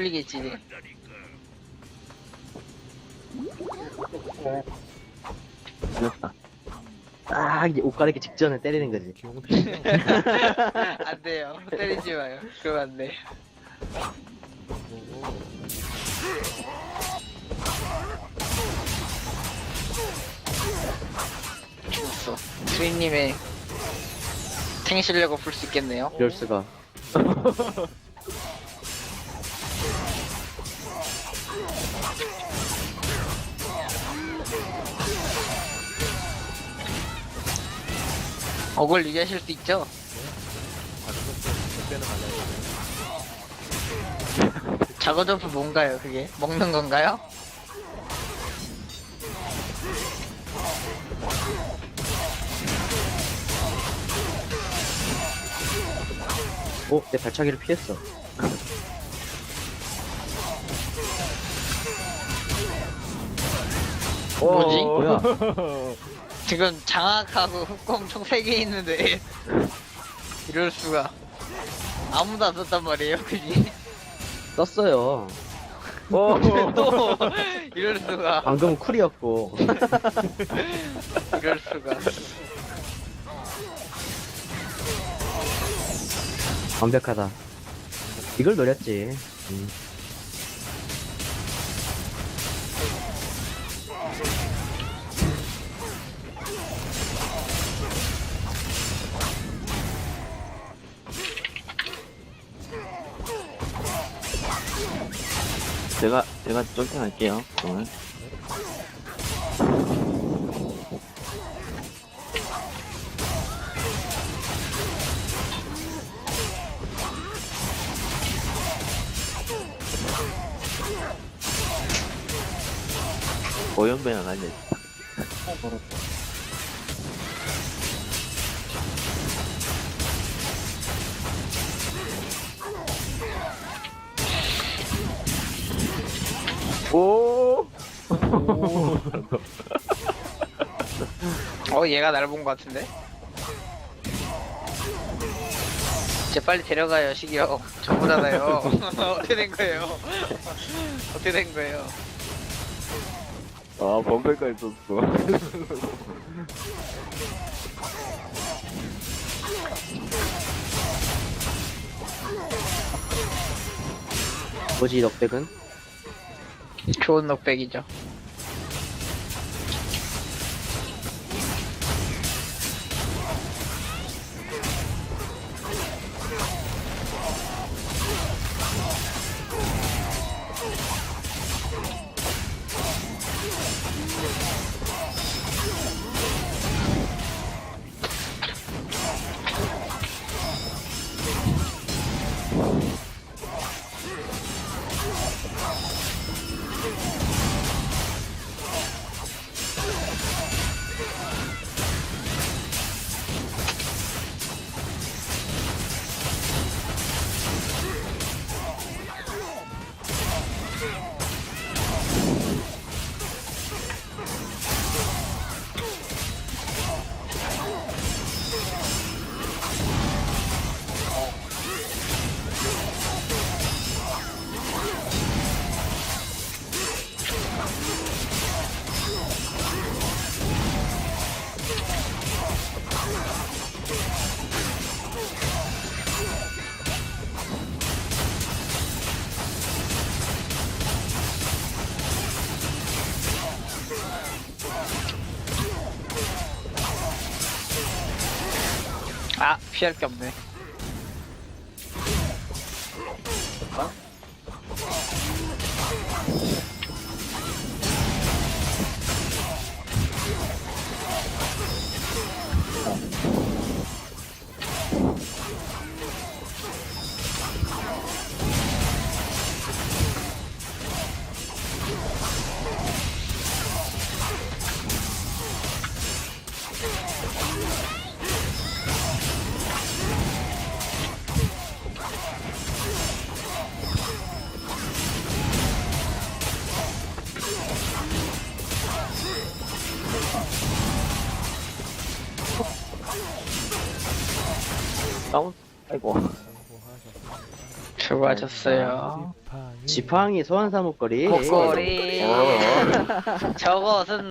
풀리겠지. 틀렸다. 아, 이제 옷 갈아입기 직전에 때리는 거지. 안 돼요. 때리지 마요. 그러면 안 돼. 죽었어. 수인님의 탱 실력을 볼 수 있겠네요. 이럴 수가. 억을 유지하실 수 있죠? 돼. 작어 점프 뭔가요, 그게? 먹는 건가요? 오, 내 발차기를 피했어. 뭐지? 어, 뭐야? 지금 장악하고 흑공 총 3개 있는데 이럴 수가 아무도 안 썼단 말이에요 그지? 썼어요. 또 이럴 수가 방금은 쿨이었고. 이럴 수가 완벽하다. 이걸 노렸지. 음. 제가 제가 쫄탱 할게요. 오늘. 오연배는 아니 오! 어 얘가 날 본 것 같은데? 이제 빨리 데려가요 시기요 저보잖아요 어떻게 된 거예요? 어떻게 된 거예요? 아 범패까지 썼어. 뭐지, 이 넉백은? 좋은 넉백이죠 아 피할 게 없네 다운. 아이고. 수고하셨어요 지팡이 지팡이 소환사 목걸이. 목걸이. 저것은